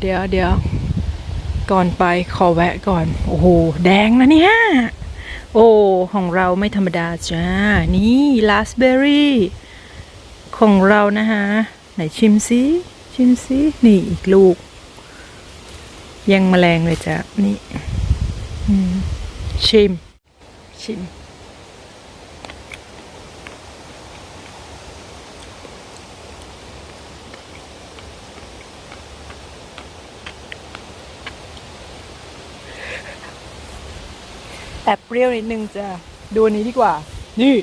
เดี๋ยวเดี๋ยวก่อนไปขอแวะก่อน โอ้โห แดงนะเนี่ย โอ้ ของเราไม่ธรรมดาจ้า นี่ลาสเบอรี่ของเรานะฮะ ไหนชิมซิชิมซินี่อีกลูก ยังแมลงเลยจ้ะ นี่ชิม ชิม อบเปรี้ยวนิดนึงจ้ะดูอันนี้ดีกว่า นี่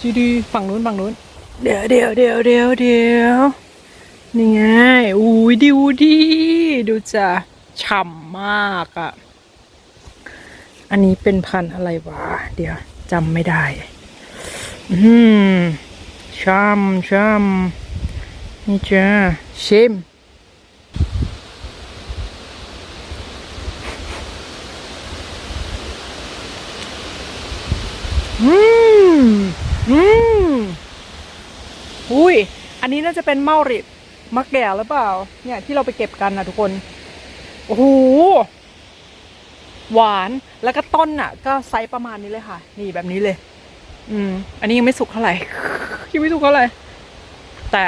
จีดีฝั่งนู้นฝั่งนู้น เดี๋ยวเดี๋ยวเดี๋ยวเดี๋ยวเดี๋ยวนี่ไงอุ้ยดูดีดูจ้ะฉ่ำมากอะ่ะ อันนี้เป็นพันธุ์อะไรวะ เดี๋ยวจำไม่ได้ อืมช่ำช่ำนี่จ้ะชิม อืม อืม อุ้ย อันนี้น่าจะเป็นเมาริดมะแก่หรือเปล่า เนี่ยที่เราไปเก็บกันนะทุกคน โอ้โห หวาน แล้วก็ต้นอะ ก็ไซส์ประมาณนี้เลยค่ะ นี่แบบนี้เลย อืม อันนี้ยังไม่สุกเท่าไหร่ ยังไม่สุกเท่าไหร่ แต่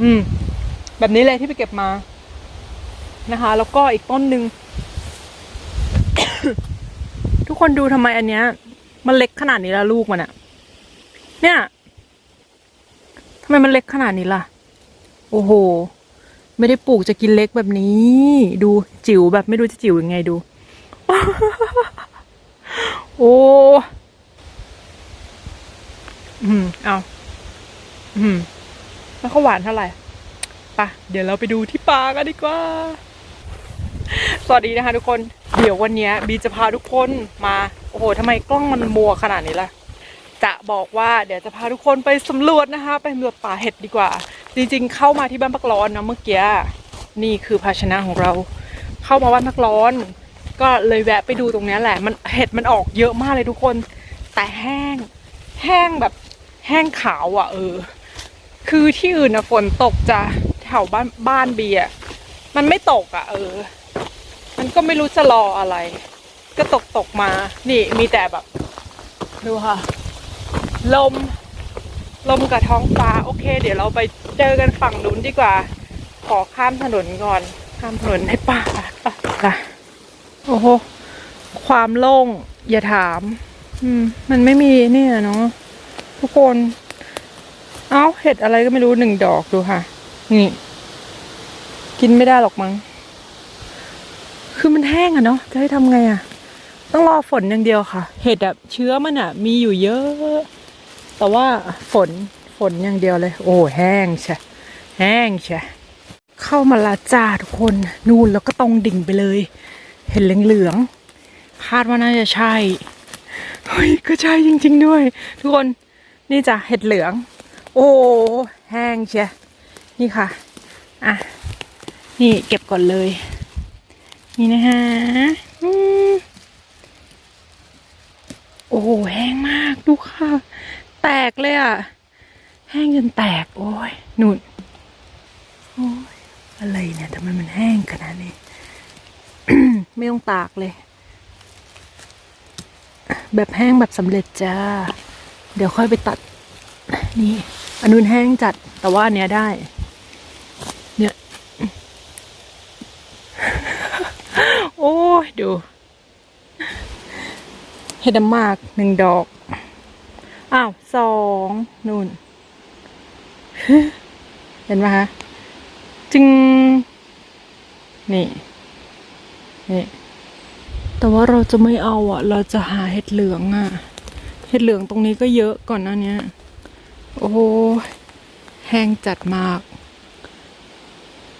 อืม แบบนี้เลยที่ไปเก็บมา นะคะ แล้วก็อีกต้นหนึ่ง ทุกคนดูทำไมอันเนี้ย มันเล็กขนาดนี้และลูกมันอะเนี่ย ทำไมมันเล็กขนาดนี้ล่ะ โอ้โห ไม่ได้ปลูกจะกินเล็กแบบนี้ ดูจิ๋วแบบไม่รู้จะจิ๋วยังไงดู โอ้ อืม เอา อืม แล้วเขาหวานเท่าไหร่ปะเดี๋ยวเราไปดูที่ปลากันดีกว่า สวัสดีนะคะทุกคน เดี๋ยววันนี้บีจะพาทุกคนมา โอ้โหทำไมกล้องมันมัวขนาดนี้ล่ะ จะบอกว่าเดี๋ยวจะพาทุกคนไปสำรวจนะคะ ไปสำรวจป่าเห็ดดีกว่า จริงๆ เข้ามาที่บ้านพักร้อนนะเมื่อกี้นี่คือภาชนะของเรา เข้ามาบ้านพักร้อน ก็เลยแวะไปดูตรงนี้แหละ มันเห็ดมันออกเยอะมากเลยทุกคน แต่แห้งแห้งแบบแห้งขาวอะ เออ คือที่อื่นนะฝนตกจะแถวบ้านบ้านเบียมันไม่ตกอะ เออ มันก็ไม่รู้จะรออะไร ก็ตกตกมา นี่มีแต่แบบดูค่ะ ลม ลมกับท้องฟ้า โอเค เดี๋ยวเราไปเจอกันฝั่งนู้นดีกว่า ขอข้ามถนนก่อน ข้ามถนนให้ป่าป่ะโอ้โห ความโล่ง อย่าถาม อืม มันไม่มีเนี่ยเนาะทุกคน เอ้า เห็ดอะไรก็ไม่รู้หนึ่งดอกดูค่ะ นี่ กินไม่ได้หรอกมั้ง คือมันแห้งอะเนาะ จะให้ทำไงอะต้องรอฝนอย่างเดียวค่ะ เห็ดอะเชื้อมันอะมีอยู่เยอะ แต่ว่าฝนฝนอย่างเดียวเลย โอ้แห้งใช่แห้งใช่เข้ามาละจ้าทุกคนนู่นแล้วก็ตรงดิ่งไปเลย เห็นเหลืองๆคาดว่าน่าจะใช่เฮ้ยก็ใช่จริง ๆ ด้วย ทุกคนนี่จ้ะเห็ดเหลือง โอ้แห้งใช่นี่ค่ะอะนี่เก็บก่อนเลย นี่นะคะโอ้แห้งมากดูค่ะ แตกเลยอะ แห้งจนแตก โอ้ยนุ่น โอ้ยอะไรเนี่ยทำไมมันแห้งขนาดนี้ ไม่ต้องตากเลย แบบแห้งแบบสำเร็จจ้า เดี๋ยวค่อยไปตัด นี่อันนู้นแห้งจัด แต่ว่าอันเนี้ยได้ เนี่ย โอ้ยดูเห็ดมากหนึ่งดอก อ้าวสองนู่น เห็นไหมคะจึง นี่ นี่ แต่ว่าเราจะไม่เอาอะ เราจะหาเห็ดเหลืองอะ เห็ดเหลืองตรงนี้ก็เยอะก่อนหน้าเนี้ยโอ้แห้งจัดมาก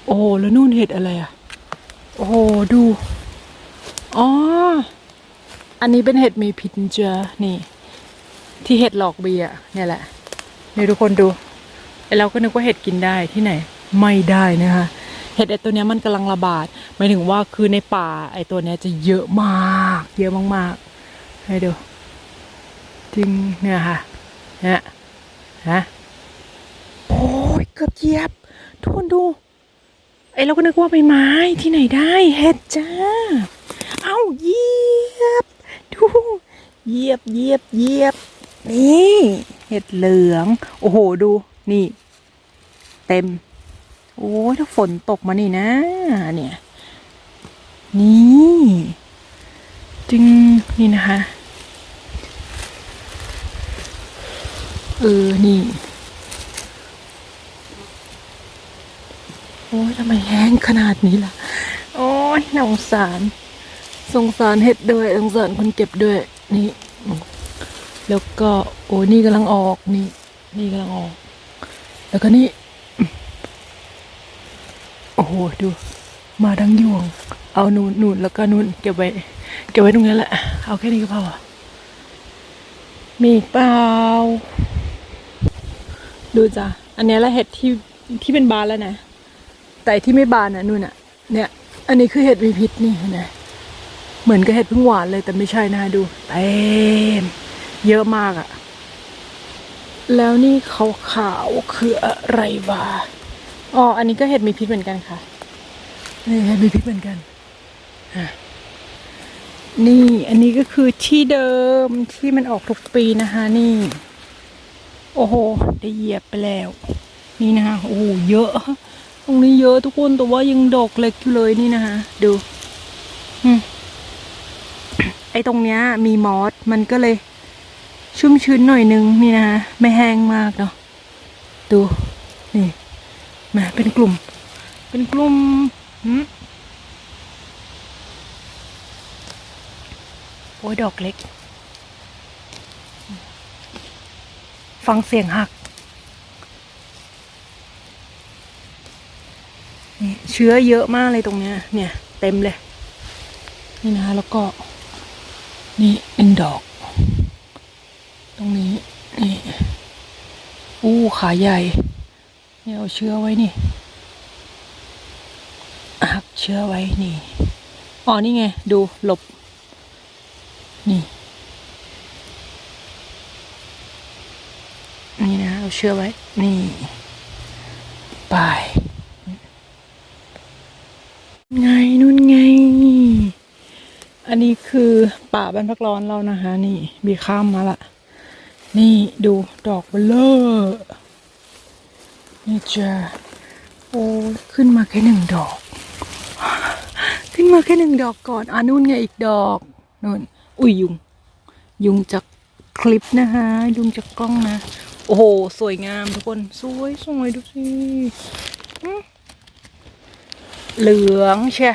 โอ้แล้วนู่นเห็ดอะไรอะ โอ้ดู อ๋อ อันนี้เป็นเห็ดมีพิษเจอนี่ ที่เห็ดหลอกเบียเนี่ยแหละนี่ทุกคนดูไอเราก็นึกว่าเห็ดกินได้ที่ไหน ไม่ได้นะคะเห็ดไอตัวเนี้ยมันกำลังระบาดหมายถึงว่าคือในป่าไอตัวเนี้ยจะเยอะมาก เยอะมากๆให้ดูจริงเนี่ยค่ะเนี่ยฮะโอ้ยเกือบเหยียบทุกคนดูไอเราก็นึกว่าใบไม้ที่ไหนได้เห็ดจ้าเอ้าเหยียบดูเหยียบเหยียบเหยียบ นี่เห็ดเหลือง โอ้โหดูนี่ เต็ม โอ้ยถ้าฝนตกมานี่นะ เนี่ย นี่จึงนี่นะคะเออ นี่ โอ้ยทำไมแห้งขนาดนี้ล่ะ โอ้ยน่าสงสาร สงสารเห็ดด้วย สงสารคนเก็บด้วย นี่ แล้วก็โอ้ยนี่กำลังออกนี่ นี่กำลังออก แล้วก็นี่ โอ้โหดู มาดังยวง เอานูนนูนแล้วก็นูนเก็บไว้ เก็บไว้ตรงนี้แหละ เอาแค่นี้ก็พอมีอีกเปล่า ดูจ้ะ อันนี้แหละเห็ดที่ที่เป็นบานแล้วนะ แต่ที่ไม่บานนะนู่นอะเนี่ย อันนี้คือเห็ดมีพิษนี่เห็นไหมเหมือนกับเห็ดพึ่งหวานเลยแต่ไม่ใช่นะดูเต็ม เยอะมากอะแล้วนี่ขาวขาวๆคืออะไรวะอ๋ออันนี้ก็เห็ดมีพิษเหมือนกันค่ะนี่เห็ดมีพิษเหมือนกันอะนี่อันนี้ก็คือที่เดิมที่มันออกทุกปีนะคะนี่ โอ้โหได้เหยียบไปแล้ว นี่นะคะโอ้โหเยอะ ตรงนี้เยอะทุกคนแต่ว่ายังดอกเล็กอยู่เลยนี่นะคะดูอืมไอ้ตรงเนี้ยมีมอสมันก็เลย ชุ่มชื้นหน่อยนึงนี่นะคะไม่แห้งมากเนาะดูนี่มาเป็นกลุ่ม เป็นกลุ่มหืมโอ้ยดอกเล็ก ฟังเสียงหักนี่เชื้อเยอะมากเลยตรงเนี้ย เนี่ย เต็มเลย นี่นะคะแล้วก็ นี่หนึ่งดอก รงนี้นี่อู้ขาใหญ่เนี่ยเอาเชื้อไว้นี่หักเชื้อไว้นี่อ๋อนี่ไง ดูหลบ นี่ นี่นะเอาเชื้อไว้ นี่ไปไงนู่นไง อันนี้คือป่าบรรพักร้อนเรานะคะ นี่บีข้ามมาละ นี่ดูดอกเบลเลอร์นี่จ้ะโอ้ขึ้นมาแค่หนึ่งดอก ขึ้นมาแค่หนึ่งดอกก่อนอ่านู่นไงอีกดอกนู่นอุ้ยยุง ยุงจากคลิปนะคะ ยุงจากกล้องนะ โอ้โห สวยงามทุกคน สวยสวยดูสิเหลืองเชีย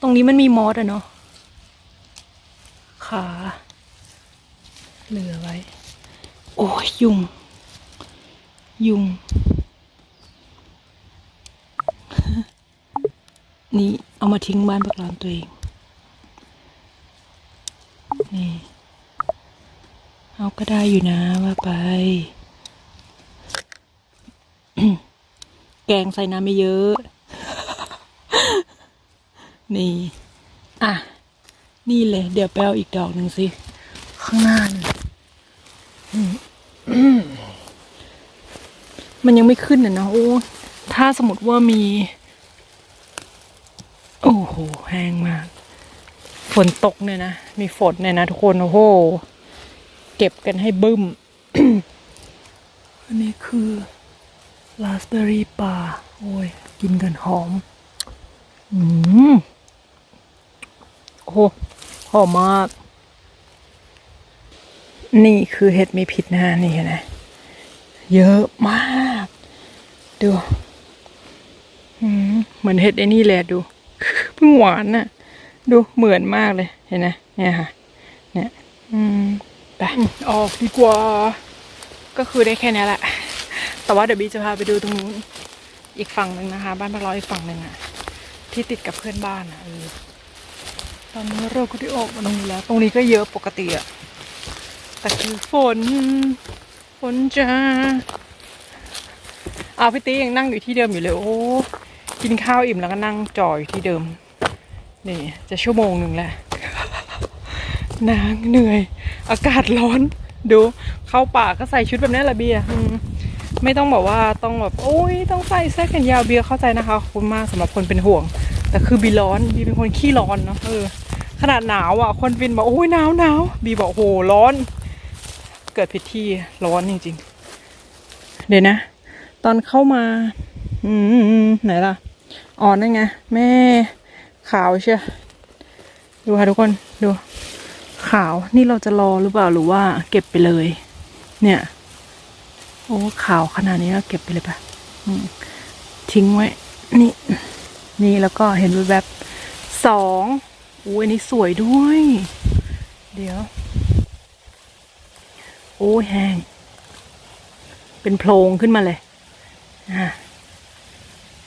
ตรงนี้มันมีมอสอะเนาะขา เหลือไว้ โอ้ยยุง ยุง นี่เอามาทิ้งบ้านพักร้านตัวเอง นี่ เอาก็ได้อยู่นะว่าไป แกงใส่น้ำไม่เยอะ นี่ อะ นี่เลย เดี๋ยวไปเอาอีกดอกหนึ่งสิ ข้างหน้านี่อืมอืม มันยังไม่ขึ้นอะนะโอ้ถ้าสมมติว่ามี โอ้โหแห้งมาก ฝนตกเนี่ยนะ มีฝนเนี่ยนะทุกคนโอ้โห เก็บกันให้บึ้ม อันนี้คือราสเบอรี่ป่าโอ้ย กินกันหอม อืมโอ้โหหอมมาก นี่คือเห็ดมีพิษนะฮะนี่เห็นไหมเยอะมาก ดูเหมือนเห็ดไอ้นี่แหละดูเพิ่งหวานน่ะ ดูเหมือนมากเลยเห็นไหมเนี่ยค่ะ เนี่ย อืมไปออกดีกว่า ก็คือได้แค่นี้แหละ แต่ว่าเดี๋ยวบีจะพาไปดูตรงนู้นอีกฝั่งหนึ่งนะคะ บ้านพักเราอีกฝั่งหนึ่งอะที่ติดกับเพื่อนบ้านอะเออตอนนี้เราก็ได้ออกมาตรงนี้แล้ว ตรงนี้ก็เยอะปกติอะแต่คือฝนฝนจ้า เอาพี่ตียังนั่งอยู่ที่เดิมอยู่เลยโอ้กินข้าวอิ่มแล้วก็นั่งจ่ออยู่ที่เดิมนี่จะชั่วโมงหนึ่งแหล้วนางเหนื่อย อากาศร้อน ดูเข้าป่าก็ใส่ชุดแบบนี้แหละเบียร์ไม่ต้องบอกว่าต้องแบบโอ้ยต้องใส่เสื้อแขนยาวเบียร์เข้าใจนะคะขอบคุณมากสำหรับคนเป็นห่วง แต่คือบีร้อนบีเป็นคนขี้ร้อนเนาะเออขนาดหนาวอะ คนบินบอกโอ้ยหนาวหนาวบีบอกโหร้อน เกิดผิดที่ร้อนจริงๆเดี๋ยวนะ ตอนเข้ามา อืมไหนล่ะอ๋อนั่นไง แม่ขาวเชียดูค่ะทุกคนดู ขาวนี่เราจะรอหรือเปล่าหรือว่า เก็บไปเลย เนี่ย โอ้ขาวขนาดนี้ก็เก็บไปเลยปะทิ้งไว้ นี่ นี่แล้วก็เห็นแวบสองอุ้ยอันนี้สวยด้วย เดี๋ยว โอ้แห้งเป็นโพรงขึ้นมาเลย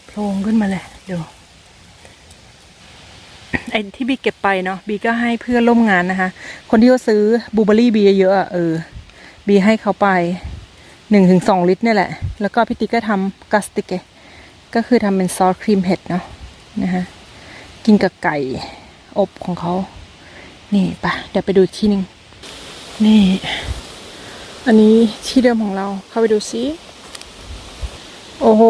โพรงขึ้นมาเลยเดี๋ยวไอ้ที่บีเก็บไปเนาะบีก็ให้เพื่อนร่วมงานนะคะ คนที่เขาซื้อบูเบอรี่บีเยอะเออบีให้เขาไปหนึ่งถึงสองลิตรเนี่ยแหละ แล้วก็พี่ติ๊กก็ทำกัสติกเกก็คือทำเป็นซอสครีมเห็ดเนาะนะคะกินกับไก่อบของเขา นี่ปะเดี๋ยวไปดูอีกที่หนึ่งนี่ อันนี้ที่เดิมของเราเข้าไปดูซิ โอ้โห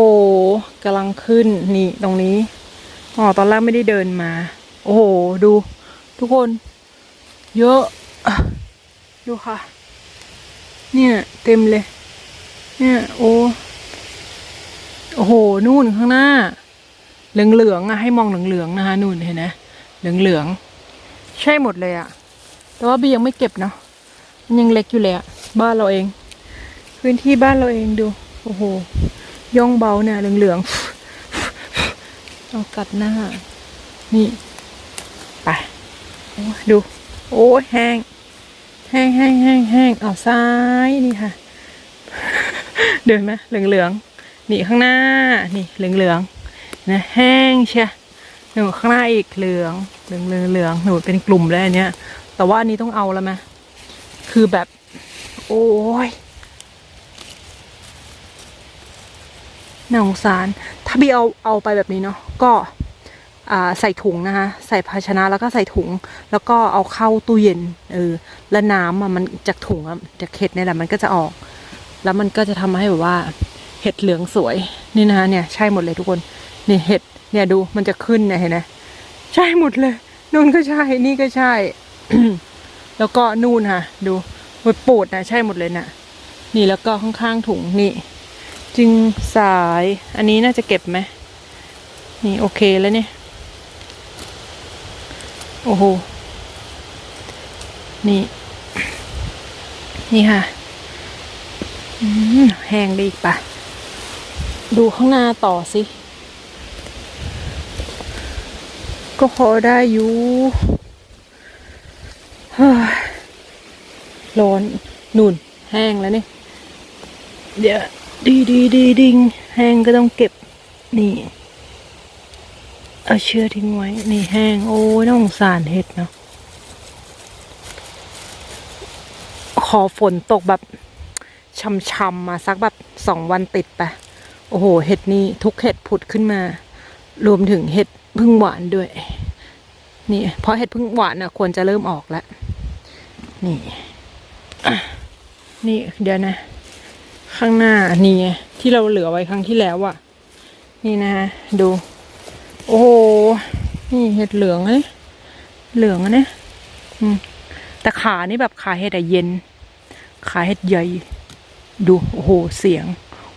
กำลังขึ้นนี่ตรงนี้อ๋อตอนแรกไม่ได้เดินมา โอ้โห ดู ทุกคน เยอะ ดูค่ะ เนี่ย เต็มเลย เนี่ย โอ้โอ้โห นู่นข้างหน้า เหลืองๆอะให้มองเหลืองๆนะคะนู่นเห็นไหมเหลืองๆใช่หมดเลยอะ แต่ว่าบียังไม่เก็บเนาะมันยังเล็กอยู่เลยอะ บ้านเราเอง พื้นที่บ้านเราเองดู โอ้โห ย่องเบาเนี่ยเหลืองๆเอากัดหน้า นี่ไปดู โอ้แห้งแห้งแห้งแห้งแห้งเอาซ้ายนี่ค่ะ เดินไหมเหลืองเหลืองๆนี่ข้างหน้า นี่เหลืองเหลืองๆนะแห้งเชียหนูข้างหน้าอีกเหลืองเหลืองเหลืองเหลืองหนูเป็นกลุ่มแล้วเนี้ยแต่ว่าอันนี้ต้องเอาแล้วไหมคือแบบ โอ้ย น่าสงสาร ถ้าบีเอาเอาไปแบบนี้เนาะก็ใส่ถุงนะคะใส่ภาชนะแล้วก็ใส่ถุง แล้วก็เอาเข้าตู้เย็นเออแล้วน้ำอะมันจากถุงอะจากเห็ดนี่แหละมันก็จะออก แล้วมันก็จะทำให้แบบว่าเห็ดเหลืองสวยนี่นะคะเนี่ยใช่หมดเลยทุกคนนี่เห็ดเนี่ยดูมันจะขึ้นเนี่ยเห็นไหมใช่หมดเลยนู่นก็ใช่นี่ก็ใช่ แล้วก็นู่นค่ะ ดูปูดนะใช่หมดเลยน่ะ นี่แล้วก็ข้างๆถุงนี่ จึงสาย อันนี้น่าจะเก็บไหมนี่โอเคแล้วเนี่ย โอ้โห นี่ นี่ค่ะแห้งได้อีกปะดูข้างหน้าต่อสิ ก็พอได้อยู่เฮ้ยร้อนนุ่น แห้งแล้วนี่ เดี๋ยว ดีดีดีดิงแห้งก็ต้องเก็บ นี่ เอาเชือกทิ้งไว้ นี่แห้ง โอ้ยน่าสงสารเห็ดเนาะขอฝนตกแบบช่ำๆมาสักแบบสองวันติดไป โอ้โห เห็ดนี่ทุกเห็ดผุดขึ้นมา รวมถึงเห็ดพึ่งหวานด้วย นี่ เพราะเห็ดพึ่งหวานน่ะ ควรจะเริ่มออกแล้ว นี่ นี่ เดี๋ยวนะ ข้างหน้านี่ไงที่เราเหลือไว้ครั้งที่แล้วอะนี่นะฮะดู โอ้โหนี่เห็ดเหลืองเลยเหลืองอะเนี่ยแต่ขานี่แบบขาเห็ดอะเย็น ขาเห็ดใหญ่ ดูโอ้โหเสียง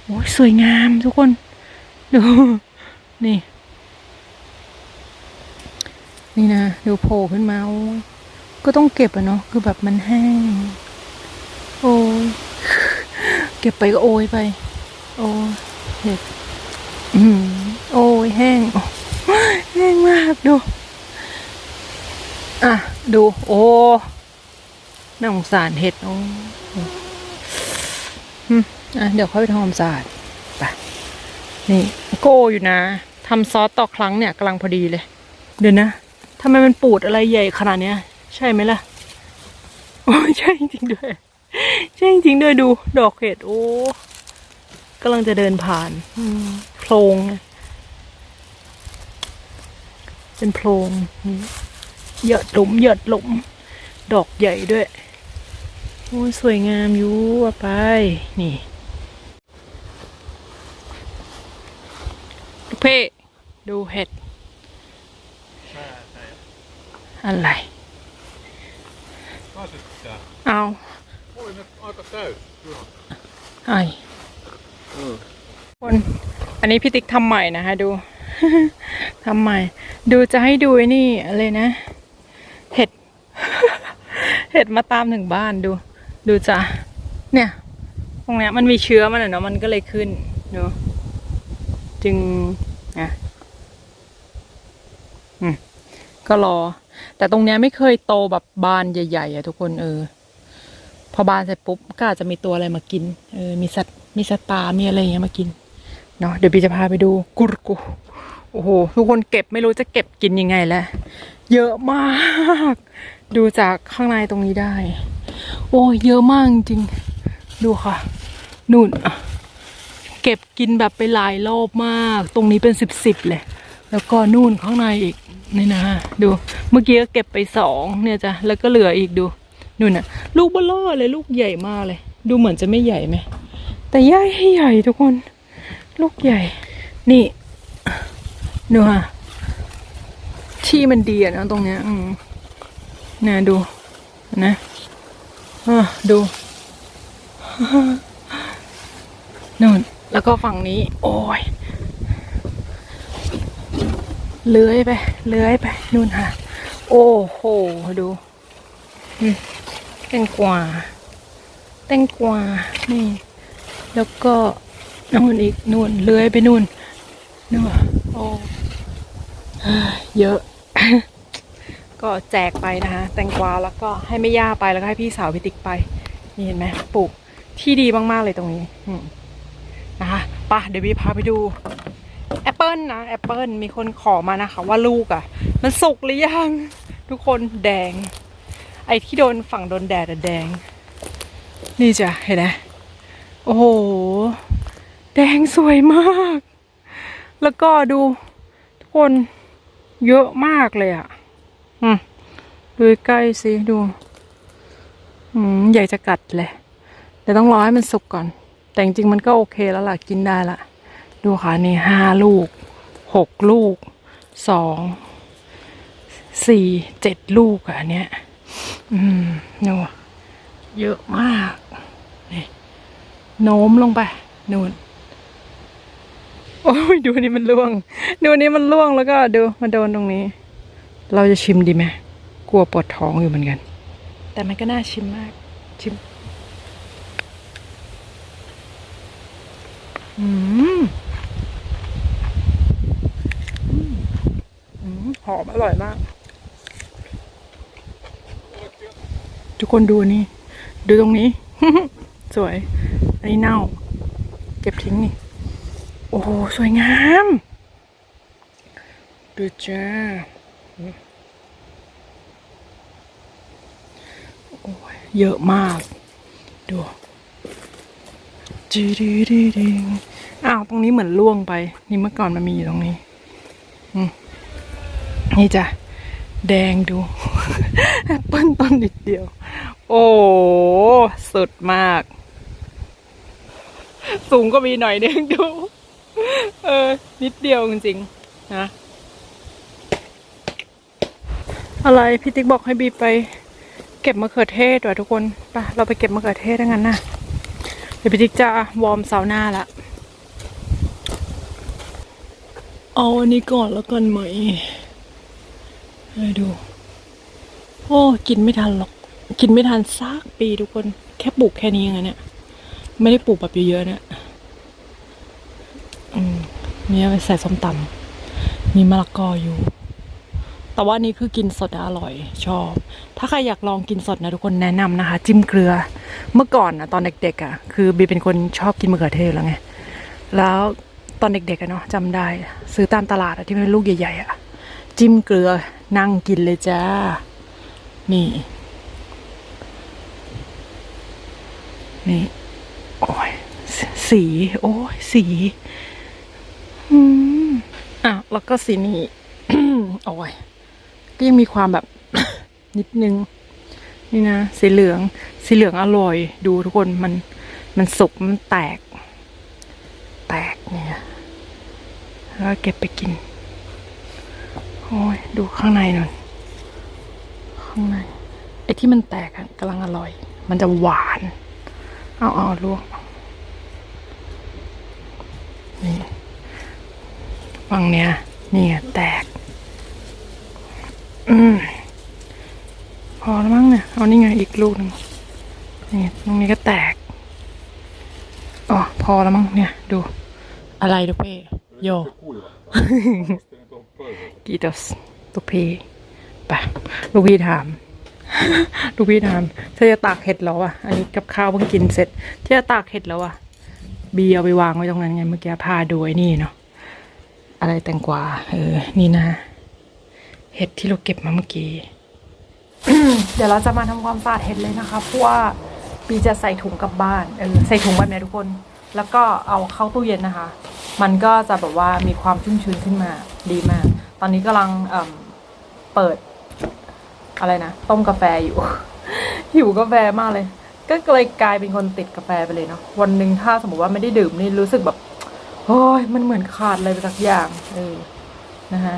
โอ้ยสวยงามทุกคน ดู นี่ นี่นะดูโผล่ขึ้นมาก็ต้องเก็บอะเนาะคือแบบมันแห้ง เก็บไปก็โอยไป โอ้เห็ดอืมโอ้ยแห้งแห้งมากดู อะ ดู โอ้น่าสงสารเห็ดโอ้อืมอะเดี๋ยวค่อยไปทำความสะอาดไปนี่โกอยู่นะทำซอสต่อครั้งเนี่ยกำลังพอดีเลย เดี๋ยวนะทำไมมันปูดอะไรใหญ่ขนาดเนี้ย ใช่ไหมล่ะ โอ้ใช่จริงด้วย ใช่จริงๆด้วยดู ดอกเห็ดโอ้กำลังจะเดินผ่านอืมโพรงอะเป็นโพรงอืมเหยอะหลุมเหยอะหลุม ดอกใหญ่ด้วยโอ้ยสวยงามอยู่ว่าไป นี่กเพ่ดูเห็ด อะไร Taas yrittää. เอา Oli nyt aika täys. Joo. ไอคนอันนี้พี่ติ๊กทำใหม่นะคะดู ทำใหม่ ดูจะให้ดูไอ้นี่อะไรนะ เห็ด เห็ดมาตามถึงบ้านดู ดูจ้ะเนี่ย ตรงเนี้ยมันมีเชื้อมันอะเนาะมันก็เลยขึ้นดูจึงอะอืมก็รอ แต่ตรงเนี้ยไม่เคยโตแบบบานใหญ่ๆอะทุกคนเออ พอบานเสร็จปุ๊บก็อาจจะมีตัวอะไรมากินเออมีสัตว์มีสัตว์ป่ามีอะไรอย่างเงี้ยมากินเนาะเดี๋ยวพี่จะพาไปดูกุรกุโอ้โหทุกคนเก็บไม่รู้จะเก็บกินยังไงแล้วเยอะมาก ดูจากข้างในตรงนี้ได้ โอ้เยอะมากจริงดูค่ะนู่นเก็บกินแบบไปหลายรอบมาก ตรงนี้เป็นสิบสิบเลย แล้วก็นู่นข้างในอีกนี่นะดูเมื่อกี้ก็เก็บไปสองเนี่ยจ้ะแล้วก็เหลืออีกดู นูน่ะลูกเบลลอร์เลยลูกใหญ่มากเลย ดูเหมือนจะไม่ใหญ่ไหมแต่ใหญ่ใหญ่ทุกคน ลูกใหญ่ นี่ดูค่ะที่มันดีอะนะตรงเนี้ยอืมนะดูนะอะดูนู่นแล้วก็ฝั่งนี้ โอ้ยเลื้อยไปเลื้อยไปนู่นค่ะ โอ้โห ดู อืม แตงกวาแตงกวานี่ แล้วก็นู่นอีกนู่นเลื้อยไปนู่นนู่นโอ้เยอะ ก็แจกไปนะคะแตงกวาแล้วก็ให้แม่ย่าไปแล้วก็ให้พี่สาวพี่ติ๊กไปนี่เห็นไหมปลูกที่ดีมากๆเลยตรงนี้นะคะปะเดี๋ยววีพาไปดูแอปเปิลนะแอปเปิลมีคนขอมานะคะ ว่าลูกอะ่ะ มันสุกหรือยัง ทุกคนแดง ไอ้ที่โดนฝั่งโดนแดดแดง นี่จ้ะเห็นไหมโอ้โห แดงสวยมาก แล้วก็ดูทุกคนเยอะมากเลยอะ่ะ อืมดูใกล้สิดู อืมใหญ่จะกัดเลยแต่ต้องรอให้มันสุกก่อน แต่จริงๆมันก็โอเคแล้วล่ะ กินได้ละ ดูค่ะนี่ห้าลูกหกลูกสองสี่เจ็ดลูกอะอันเนี้ย อืมดูเยอะมาก นี่ โน้มลงไป นู่น โอ้ย ดูนี่มันล่วง ดูนี่มันล่วงแล้วก็ดูมาโดนตรงนี้ เราจะชิมดีไหมกลัวปวดท้องอยู่เหมือนกัน แต่มันก็น่าชิมมาก ชิม อืมอืมอืมหอมอร่อยมาก ทุกคนดูนี่ ดูตรงนี้ สวย อันนี้เน่า เก็บทิ้งนี่ โอ้โห สวยงาม ดูจ้า โอ้ยเยอะมาก ดูจีดีดีดีอ้าว ตรงนี้เหมือนล่วงไป นี่เมื่อก่อนมันมีอยู่ตรงนี้ นี่จ้ะ แดงดู แอปเปิ้ลต้นนิดเดียว โอ้สุดมาก สูงก็มีหน่อยนึงดู เออ นิดเดียวจริงๆนะอะไรพี่ติ๊กบอกให้บีไป เก็บมะเขือเทศด้ว่ะทุกคนไปเราไปเก็บมะเขือเทศทั้งนั้นนะเดี๋ยวพี่ติ๊กจะวอร์มเสาหน้าละเอาอันนี้ก่อนแล้วกันไหมให้ดู โอ้ กินไม่ทันหรอก กินไม่ทันซักปีทุกคน แค่ปลูกแค่นี้เองเนี่ย ไม่ได้ปลูกแบบเยอะๆเนี่ยมนี่ไปใส่ส้มตำมีมะละกออยู่ แต่ว่านี่คือกินสดอร่อย ชอบ ถ้าใครอยากลองกินสดนะทุกคนแนะนำนะคะ จิ้มเกลือ เมื่อก่อนนะตอนเด็กๆอะคือบีเป็นคนชอบกินมะเขือเทศแล้วไง แล้วตอนเด็กๆอะเนาะจำได้ ซื้อตามตลาดอะที่เป็นลูกใหญ่ๆอะจิ้มเกลือนั่งกินเลยจ้า นี่ นี่โอ้ยสสี โอ้ยสี อืมอะ แล้วก็สีนี้โอ้ยก็ยังมีความแบบ นิดนึง นี่นะ สีเหลือง สีเหลืองอร่อย ดูทุกคนมัน มันสุก มันแตก แตกเนี่ยอแล้วก็เก็บไปกิน โอ้ย ดูข้างในหน่อยข้างใน ไอ้ที่มันแตกอะกำลังอร่อย มันจะหวาน เอาเอาลวกนี่ฝั่งเนี้ยนี่ไงแตก อืมพอแล้วมั้งเนี่ย เอานี่ไงอีกลูกหนึ่งนี่ตรงนี้ก็แตก อ๋อ พอแล้วมั้งเนี่ย ดู อะไรดูเป้โย Kuiva. Sitten tuohon pöydälle. กีตสลูกพี่ไปลูกพี่ถาม ลูกพี่ถามเธอจะตากเห็ดแล้วอะ อันนี้กับข้าวเพิ่งกินเสร็จเธอจะตากเห็ดแล้วอะ บีเอาไปวางไว้ตรงนั้นไงเมื่อกี้พาดูไอ้นี่เนาะ อะไรแตงกวา เออ นี่นะ เห็ดที่เราเก็บมาเมื่อกี้ เดี๋ยวเราจะมาทำความสะอาดเห็ดเลยนะคะ เพราะว่าบีจะใส่ถุงกลับบ้าน เออ ใส่ถุงแบบนี้ทุกคน แล้วก็เอาเข้าตู้เย็นนะคะ มันก็จะแบบว่ามีความชุ่มชื้นขึ้นมา ดีมาก ตอนนี้กำลังเเปิด อะไรนะ ต้มกาแฟอยู่ หิวกาแฟมากเลย ก็เลยกลายเป็นคนติดกาแฟไปเลยเนาะวันหนึ่งถ้าสมมติว่าไม่ได้ดื่มนี่รู้สึกแบบโอ้ยมันเหมือนขาดอะไรไปสักอย่างเออนะฮะ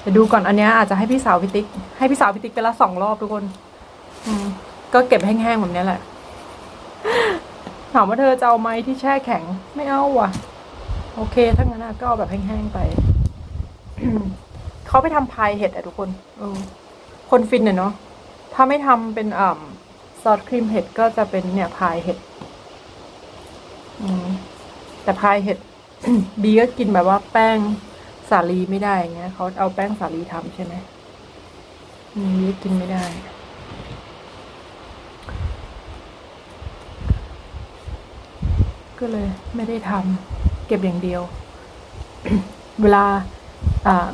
เดี๋ยวดูก่อนอันเนี้ยอาจจะให้พี่สาวพี่ติ๊กให้พี่สาวพี่ติ๊กไปละสองรอบทุกคน อืม ก็เก็บแห้งๆแบบเนี้ยแหละถามว่าเธอจะเอาไหมที่แช่แข็งไม่เอาว่ะ โอเคถ้างั้นก็เอาแบบแห้งๆไป เขาไปทำพายเห็ดอะทุกคนเออคนฟินเนี่ยเนาะถ้าไม่ทำเป็นอ่ำซอสครีมเห็ดก็จะเป็นเนี่ยพายเห็ดอืมแต่พายเห็ด บีก็กินแบบว่าแป้งสาลีไม่ได้อย่างเงี้ยเขาเอาแป้งสาลีทำใช่ไหมบีกินไม่ได้ก็เลยไม่ได้ทำเก็บอย่างเดียว เวลา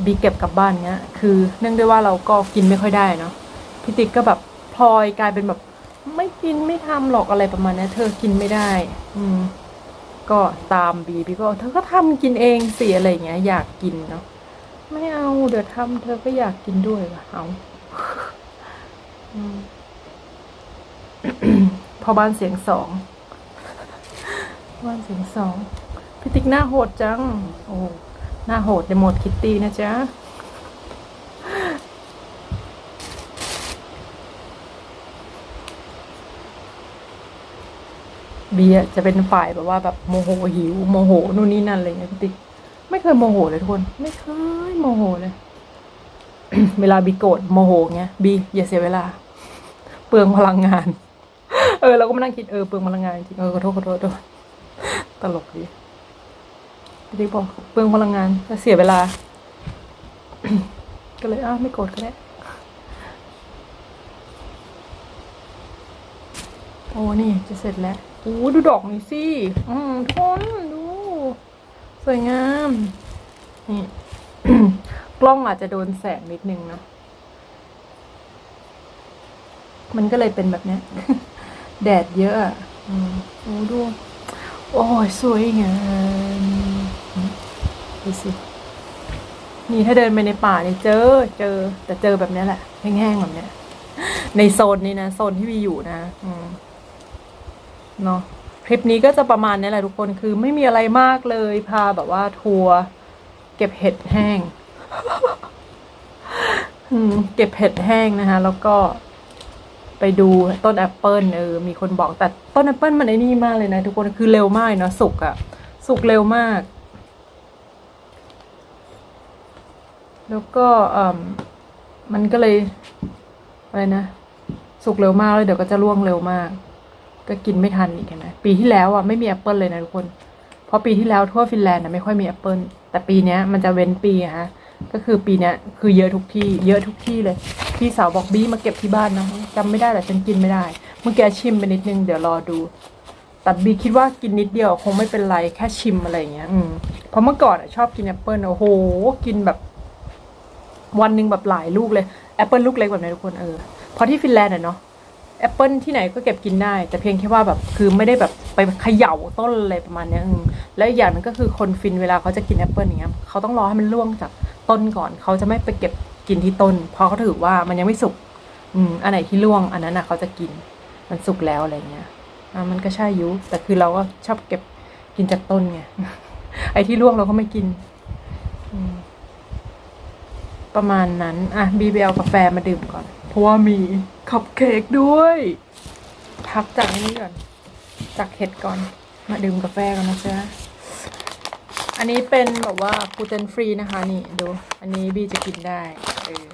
บีเก็บกลับบ้านเงี้ย คือเนื่องด้วยว่าเราก็กินไม่ค่อยได้เนาะพี่ติ๊กก็แบบพลอยกลายเป็นแบบไม่กินไม่ทำหรอกอะไรประมาณนี้เธอกินไม่ได้ อืม ก็ตามบีบีก็เธอก็ทำกินเองสิอะไรเงี้ย อยากกินเนาะไม่เอาเดี๋ยวทำเธอก็อยากกินด้วยว่ะเอาพอบ้านเสียงสองบ้านเสียงสองพี่ติ๊กหน้าโหดจัง โอ้ น้าโหดในโหมดคิตตี้นะจ๊ะเบียจะเป็นฝ่ายแบบว่าแบบโมโหหิวโมโหนู่นนี่นั่นอะไรเงี้ยพี่ติ๊กไม่เคยโมโหเลยทุกคน ไม่เคยโมโหเลย เวลาบีโกรธโมโหเงี้ยบีอย่าเสียเวลา เปลืองพลังงาน เออ เราก็มานั่งคิดเออเปลืองพลังงานจริงเออขอโทษขอโทษขอโทษตลกดี พี่ติ๊กบอกเปลืองพลังงานจะเสียเวลา ก็เลยอ้าวไม่โกรธก็ได้โอ้นี่จะเสร็จแล้วโอ้ดูดอกนี่สิ อืมทุกคนดู สวยงาม นี่ กล้องอาจจะโดนแสงนิดนึงนะ มันก็เลยเป็นแบบนี้แดดเยอะอะอืมโอ้ดู โอ้ยสวยงาม ดูสิ นี่ถ้าเดินไปในป่าเนี่ยเจอ เจอ แต่เจอแบบนี้แหละ แห้งๆแบบเนี้ย ในโซนนี้นะ โซนที่วีอยู่นะ อืม เนาะคลิปนี้ก็จะประมาณนี้แหละทุกคน คือไม่มีอะไรมากเลย พาแบบว่าทัวร์เก็บเห็ดแห้งอืมเก็บเห็ดแห้งนะคะ แล้วก็ไปดูต้นแอปเปิลเออ มีคนบอกแต่ต้นแอปเปิลมันไอ้นี่มากเลยนะทุกคน คือเร็วมากเนาะสุกอะสุกเร็วมาก แล้วก็อ่มมันก็เลยอะไรนะ สุกเร็วมากแล้วเดี๋ยวก็จะร่วงเร็วมาก ก็กินไม่ทันอีกเห็นไหมปีที่แล้วอะไม่มีแอปเปิลเลยนะทุกคน เพราะปีที่แล้วทั่วฟินแลนด์นะไม่ค่อยมีแอปเปิลแต่ปีเนี้ยมันจะเว้นปีอะฮะก็คือปีเนี้ยคือเยอะทุกที่ เยอะทุกที่เลย พี่สาวบอกบี้มาเก็บที่บ้านนะจำไม่ได้แต่ฉันกินไม่ได้เมื่อกี้ชิมไปนิดนึงเดี๋ยวรอดูแต่บีคิดว่ากินนิดเดียวคงไม่เป็นไรแค่ชิมอะไรอย่างเงี้ย อืมเพราะเมื่อก่อนอะชอบกินแอปเปิลโอ้โห กินแบบ วันหนึ่งแบบหลายลูกเลยแอปเปิลลูกเล็กแบบนี้ทุกคนเออเพราะที่ฟินแลนด์อะเนาะแอปเปิลที่ไหนก็เก็บกินได้ แต่เพียงแค่ว่าแบบคือไม่ได้แบบไปเขย่าต้นอะไรประมาณนี้อืมแล้วอีกอย่างหนึงก็คือคนฟินเวลาเขาจะกินแอปเปิลอย่างเงี้ยเขาต้องรอให้มันร่วงจากต้นก่อน เขาจะไม่ไปเก็บกินที่ต้น เพราะเขาถือว่ามันยังไม่สุกอืมอันไหนที่ร่วงอันนั้นอะเขาจะกินมันสุกแล้วอะไรเงี้ยอะมันก็ใช่ยุแต่คือเราก็ชอบเก็บกินจากต้นไงไอ้ที่ลวกเราก็ไม่กิน อืม ประมาณนั้น อะบีไปเอากาแฟมาดื่มก่อน เพราะว่ามีคัพเค้กด้วยพักจากนี้ก่อน จากเห็ดก่อน มาดื่มกาแฟกันนะจ๊ะอันนี้เป็นแบบว่ากูเตนฟรีนะคะ นี่ดู อันนี้บีจะกินได้ เออ